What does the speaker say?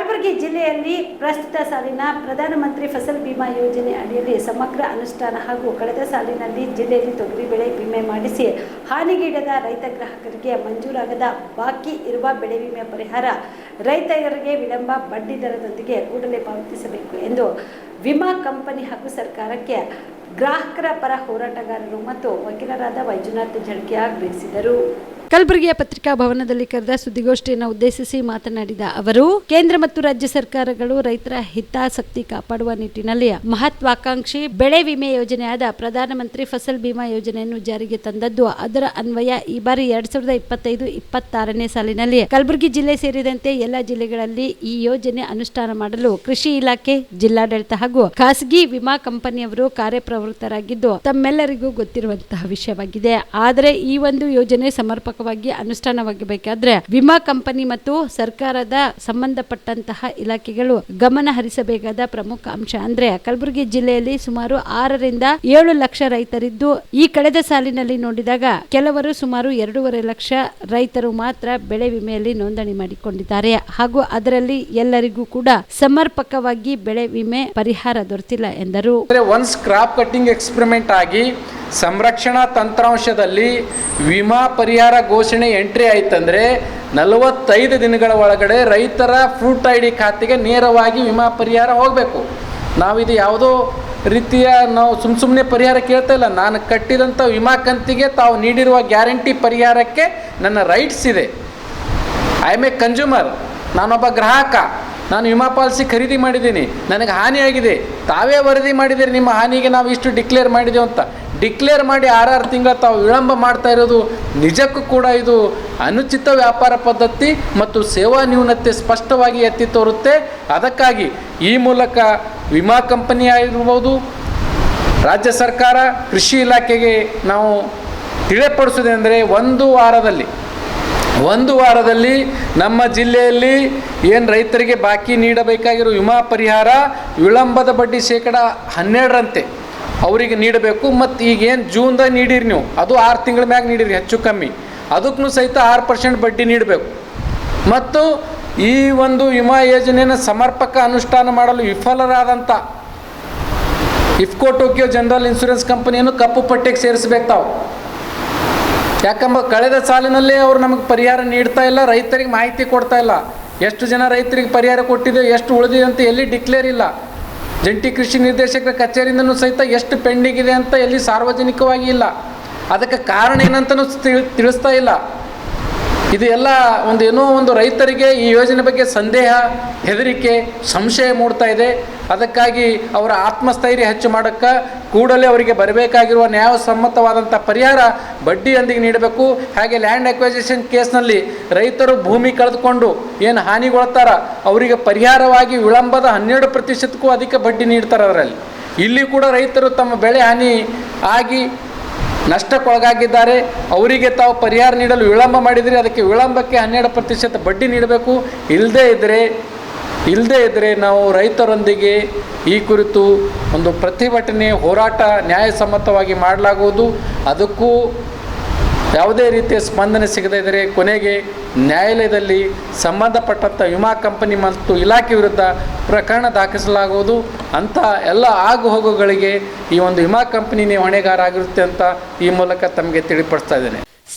ಕಲಬುರಗಿ ಜಿಲ್ಲೆಯಲ್ಲಿ ಪ್ರಸ್ತುತ ಸಾಲಿನ ಪ್ರಧಾನಮಂತ್ರಿ ಫಸಲ್ ಬಿಮಾ ಯೋಜನೆ ಅಡಿಯಲ್ಲಿ ಸಮಗ್ರ ಅನುಷ್ಠಾನ ಹಾಗೂ ಕಳೆದ ಸಾಲಿನಲ್ಲಿ ಜಿಲ್ಲೆಯಲ್ಲಿ ತೊಗರಿ ಬೆಳೆ ವಿಮೆ ಮಾಡಿಸಿ ಹಾನಿಗೀಡದ ರೈತ ಗ್ರಾಹಕರಿಗೆ ಮಂಜೂರಾಗದ ಬಾಕಿ ಇರುವ ಬೆಳೆ ವಿಮೆ ಪರಿಹಾರ ರೈತರಿಗೆ ವಿಳಂಬ ಬಡ್ಡಿ ದರದೊಂದಿಗೆ ಕೂಡಲೇ ಪಾವತಿಸಬೇಕು ಎಂದು ವಿಮಾ ಕಂಪನಿ ಹಾಗೂ ಸರ್ಕಾರಕ್ಕೆ ಗ್ರಾಹಕರ ಪರ ಹೋರಾಟಗಾರರು ಮತ್ತು ವಕೀಲರಾದ ವೈಜುನಾಥ್ ಜಡ್ಗೆ ಆಗ್ರಹಿಸಿದರು. ಕಲಬುರಗಿಯ ಪತ್ರಿಕಾ ಭವನದಲ್ಲಿ ಕರೆದ ಸುದ್ದಿಗೋಷ್ಠಿಯನ್ನು ಉದ್ದೇಶಿಸಿ ಮಾತನಾಡಿದ ಅವರು, ಕೇಂದ್ರ ಮತ್ತು ರಾಜ್ಯ ಸರ್ಕಾರಗಳು ರೈತರ ಹಿತಾಸಕ್ತಿ ಕಾಪಾಡುವ ನಿಟ್ಟಿನಲ್ಲಿ ಮಹತ್ವಾಕಾಂಕ್ಷಿ ಬೆಳೆ ವಿಮೆ ಯೋಜನೆಯಾದ ಪ್ರಧಾನಮಂತ್ರಿ ಫಸಲ್ ಬಿಮಾ ಯೋಜನೆಯನ್ನು ಜಾರಿಗೆ ತಂದದ್ದು. ಅದರ ಅನ್ವಯ ಈ ಬಾರಿ ಎರಡ್ ಸಾವಿರದ ಇಪ್ಪತ್ತೈದು, ಇಪ್ಪತ್ತಾರನೇ ಸಾಲಿನಲ್ಲಿ ಕಲಬುರಗಿ ಜಿಲ್ಲೆ ಸೇರಿದಂತೆ ಎಲ್ಲ ಜಿಲ್ಲೆಗಳಲ್ಲಿ ಈ ಯೋಜನೆ ಅನುಷ್ಠಾನ ಮಾಡಲು ಕೃಷಿ ಇಲಾಖೆ, ಜಿಲ್ಲಾಡಳಿತ ಹಾಗೂ ಖಾಸಗಿ ವಿಮಾ ಕಂಪನಿಯವರು ಕಾರ್ಯಪ್ರವೃತ್ತರಾಗಿದ್ದು, ತಮ್ಮೆಲ್ಲರಿಗೂ ಗೊತ್ತಿರುವಂತಹ ವಿಷಯವಾಗಿದೆ. ಆದರೆ ಈ ಒಂದು ಯೋಜನೆ ಸಮರ್ಪಕವಾಗಿ ಅನುಷ್ಠಾನವಾಗಬೇಕಾದ್ರೆ ವಿಮಾ ಕಂಪನಿ ಮತ್ತು ಸರ್ಕಾರದ ಸಂಬಂಧಪಟ್ಟಂತಹ ಇಲಾಖೆಗಳು ಗಮನ ಹರಿಸಬೇಕಾದ ಪ್ರಮುಖ ಅಂಶ. ಅಂದ್ರೆ ಕಲಬುರಗಿ ಜಿಲ್ಲೆಯಲ್ಲಿ ಸುಮಾರು ಆರರಿಂದ ಏಳು ಲಕ್ಷ ರೈತರಿದ್ದು, ಈ ಕಳೆದ ಸಾಲಿನಲ್ಲಿ ನೋಡಿದಾಗ ಕೆಲವರು ಸುಮಾರು ಎರಡೂವರೆ ಲಕ್ಷ ರೈತರು ಮಾತ್ರ ಬೆಳೆ ವಿಮೆಯಲ್ಲಿ ನೋಂದಣಿ ಮಾಡಿಕೊಂಡಿದ್ದಾರೆ. ಹಾಗೂ ಅದರಲ್ಲಿ ಎಲ್ಲರಿಗೂ ಕೂಡ ಸಮರ್ಪಕವಾಗಿ ಬೆಳೆ ವಿಮೆ ಪರಿಹಾರ ದೊರೆತಿಲ್ಲ ಎಂದರು. ಒನ್ಸ್ ಕ್ರಾಪ್ ಕಟ್ಟಿಂಗ್ ಎಕ್ಸ್ಪೆರಿಮೆಂಟ್ ಆಗಿ ಸಂರಕ್ಷಣಾ ತಂತ್ರಾಂಶದಲ್ಲಿ ವಿಮಾ ಪರಿಹಾರ ಘೋಷಣೆ ಎಂಟ್ರಿ ಆಯ್ತಂದ್ರೆ ನಲವತ್ತೈದು ದಿನಗಳ ಒಳಗಡೆ ರೈತರ ಫ್ರೂಟ್ ಐ ಡಿ ಖಾತೆಗೆ ನೇರವಾಗಿ ವಿಮಾ ಪರಿಹಾರ ಹೋಗಬೇಕು. ನಾವಿದು ಯಾವುದೋ ರೀತಿಯ ನಾವು ಸುಮ್ಮ ಸುಮ್ಮನೆ ಪರಿಹಾರ ಕೇಳ್ತಾ ಇಲ್ಲ. ನಾನು ಕಟ್ಟಿದಂಥ ವಿಮಾ ಕಂತಿಗೆ ತಾವು ನೀಡಿರುವ ಗ್ಯಾರಂಟಿ ಪರಿಹಾರಕ್ಕೆ ನನ್ನ ರೈಟ್ಸ್ ಇದೆ. I am a consumer. ನಾನೊಬ್ಬ ಗ್ರಾಹಕ. ನಾನು ವಿಮಾ ಪಾಲಿಸಿ ಖರೀದಿ ಮಾಡಿದ್ದೀನಿ. ನನಗೆ ಹಾನಿಯಾಗಿದೆ. ತಾವೇ ವರದಿ ಮಾಡಿದ್ದೀರಿ. ನಿಮ್ಮ ಹಾನಿಗೆ ನಾವು ಇಷ್ಟು ಡಿಕ್ಲೇರ್ ಮಾಡಿದೆವು ಅಂತ. ಡಿಕ್ಲೇರ್ ಮಾಡಿ ಆರಾರು ತಿಂಗಳ ತಾವು ವಿಳಂಬ ಮಾಡ್ತಾ ಇರೋದು ನಿಜಕ್ಕೂ ಕೂಡ ಇದು ಅನುಚಿತ ವ್ಯಾಪಾರ ಪದ್ಧತಿ ಮತ್ತು ಸೇವಾ ನ್ಯೂನತೆ ಸ್ಪಷ್ಟವಾಗಿ ಎತ್ತಿ ತೋರುತ್ತೆ. ಅದಕ್ಕಾಗಿ ಈ ಮೂಲಕ ವಿಮಾ ಕಂಪನಿ ಆಗಿರ್ಬೋದು, ರಾಜ್ಯ ಸರ್ಕಾರ, ಕೃಷಿ ಇಲಾಖೆಗೆ ನಾವು ತಿಳಿಪಡಿಸೋದೆಂದರೆ ಒಂದು ವಾರದಲ್ಲಿ ಒಂದು ವಾರದಲ್ಲಿ ನಮ್ಮ ಜಿಲ್ಲೆಯಲ್ಲಿ ಏನು ರೈತರಿಗೆ ಬಾಕಿ ನೀಡಬೇಕಾಗಿರೋ ವಿಮಾ ಪರಿಹಾರ ವಿಳಂಬದ ಬಡ್ಡಿ ಶೇಕಡ ಹನ್ನೆರಡರಂತೆ. ಅವರಿಗೆ ನೀಡಬೇಕು, ಮತ್ತು ಈಗೇನು ಜೂನ್ದಾಗ ನೀಡಿರಿ ನೀವು. ಅದು ಆರು ತಿಂಗಳ ಮ್ಯಾಗ ನೀಡಿರಿ, ಹೆಚ್ಚು ಕಮ್ಮಿ. ಅದಕ್ಕೂ ಸಹಿತ ಆರು ಪರ್ಸೆಂಟ್ ಬಡ್ಡಿ ನೀಡಬೇಕು. ಮತ್ತು ಈ ಒಂದು ವಿಮಾ ಯೋಜನೆಯನ್ನು ಸಮರ್ಪಕ ಅನುಷ್ಠಾನ ಮಾಡಲು ವಿಫಲರಾದಂಥ ಇಫ್ಕೋ ಟೋಕಿಯೋ ಜನರಲ್ ಇನ್ಶೂರೆನ್ಸ್ ಕಂಪನಿಯನ್ನು ಕಪ್ಪು ಪಟ್ಟಿಗೆ ಸೇರಿಸಬೇಕು ತಾವು. ಯಾಕಂಬ ಕಳೆದ ಸಾಲಿನಲ್ಲಿ ಅವರು ನಮಗೆ ಪರಿಹಾರ ನೀಡ್ತಾ ಇಲ್ಲ, ರೈತರಿಗೆ ಮಾಹಿತಿ ಕೊಡ್ತಾ ಇಲ್ಲ. ಎಷ್ಟು ಜನ ರೈತರಿಗೆ ಪರಿಹಾರ ಕೊಟ್ಟಿದೆ, ಎಷ್ಟು ಉಳಿದಿದೆ ಅಂತ ಎಲ್ಲಿ ಡಿಕ್ಲೇರ್ ಇಲ್ಲ. ಜಂಟಿ ಕೃಷಿ ನಿರ್ದೇಶಕರ ಕಚೇರಿಯಿಂದನೂ ಸಹಿತ ಎಷ್ಟು ಪೆಂಡಿಂಗ್ ಇದೆ ಅಂತ ಎಲ್ಲಿ ಸಾರ್ವಜನಿಕವಾಗಿ ಇಲ್ಲ. ಅದಕ್ಕೆ ಕಾರಣ ಏನಂತನೂ ತಿಳ್ ತಿಳಿಸ್ತಾ ಇಲ್ಲ. ಇದು ಎಲ್ಲ ಒಂದು ಏನೋ ಒಂದು ರೈತರಿಗೆ ಈ ಯೋಜನೆ ಬಗ್ಗೆ ಸಂದೇಹ, ಹೆದರಿಕೆ, ಸಂಶಯ ಮೂಡ್ತಾ ಇದೆ. ಅದಕ್ಕಾಗಿ ಅವರ ಆತ್ಮಸ್ಥೈರ್ಯ ಹೆಚ್ಚು ಮಾಡೋಕ್ಕೆ ಕೂಡಲೇ ಅವರಿಗೆ ಬರಬೇಕಾಗಿರುವ ನ್ಯಾಯಸಮ್ಮತವಾದಂಥ ಪರಿಹಾರ ಬಡ್ಡಿಯೊಂದಿಗೆ ನೀಡಬೇಕು. ಹಾಗೆ ಲ್ಯಾಂಡ್ ಅಕ್ವೈಸೇಷನ್ ಕೇಸ್ನಲ್ಲಿ ರೈತರು ಭೂಮಿ ಕಳೆದುಕೊಂಡು ಏನು ಹಾನಿಗೊಳ್ತಾರ, ಅವರಿಗೆ ಪರಿಹಾರವಾಗಿ ವಿಳಂಬದ ಹನ್ನೆರಡು ಪ್ರತಿಶತಕ್ಕೂ ಅಧಿಕ ಬಡ್ಡಿ ನೀಡ್ತಾರೆ ಅದರಲ್ಲಿ. ಇಲ್ಲಿ ಕೂಡ ರೈತರು ತಮ್ಮ ಬೆಳೆ ಹಾನಿ ಆಗಿ ನಷ್ಟಕ್ಕೊಳಗಾಗಿದ್ದಾರೆ. ಅವರಿಗೆ ತಾವು ಪರಿಹಾರ ನೀಡಲು ವಿಳಂಬ ಮಾಡಿದರೆ ಅದಕ್ಕೆ ವಿಳಂಬಕ್ಕೆ ಹನ್ನೆರಡು ಪ್ರತಿಶತ ಬಡ್ಡಿ ನೀಡಬೇಕು. ಇಲ್ಲದೇ ಇದ್ದರೆ ಇಲ್ಲದೇ ಇದ್ದರೆ ನಾವು ರೈತರೊಂದಿಗೆ ಈ ಕುರಿತು ಒಂದು ಪ್ರತಿಭಟನೆ, ಹೋರಾಟ ನ್ಯಾಯಸಮ್ಮತವಾಗಿ ಮಾಡಲಾಗುವುದು. ಅದಕ್ಕೂ ಯಾವುದೇ ರೀತಿಯ ಸ್ಪಂದನೆ ಸಿಗದೇ ಇದ್ದರೆ ಕೊನೆಗೆ ನ್ಯಾಯಾಲಯದಲ್ಲಿ ಸಂಬಂಧಪಟ್ಟಂಥ ವಿಮಾ ಕಂಪನಿ ಮತ್ತು ಇಲಾಖೆ ವಿರುದ್ಧ ಪ್ರಕರಣ ದಾಖಲಿಸಲಾಗುವುದು. ಅಂಥ ಎಲ್ಲ ಆಗುಹೋಗುಗಳಿಗೆ ಈ ಒಂದು ವಿಮಾ ಕಂಪನಿನೇ ಹೊಣೆಗಾರ ಆಗಿರುತ್ತೆ ಅಂತ ಈ ಮೂಲಕ ತಮಗೆ ತಿಳಿಪಡಿಸ್ತಾ ಇದ್ದೇನೆ.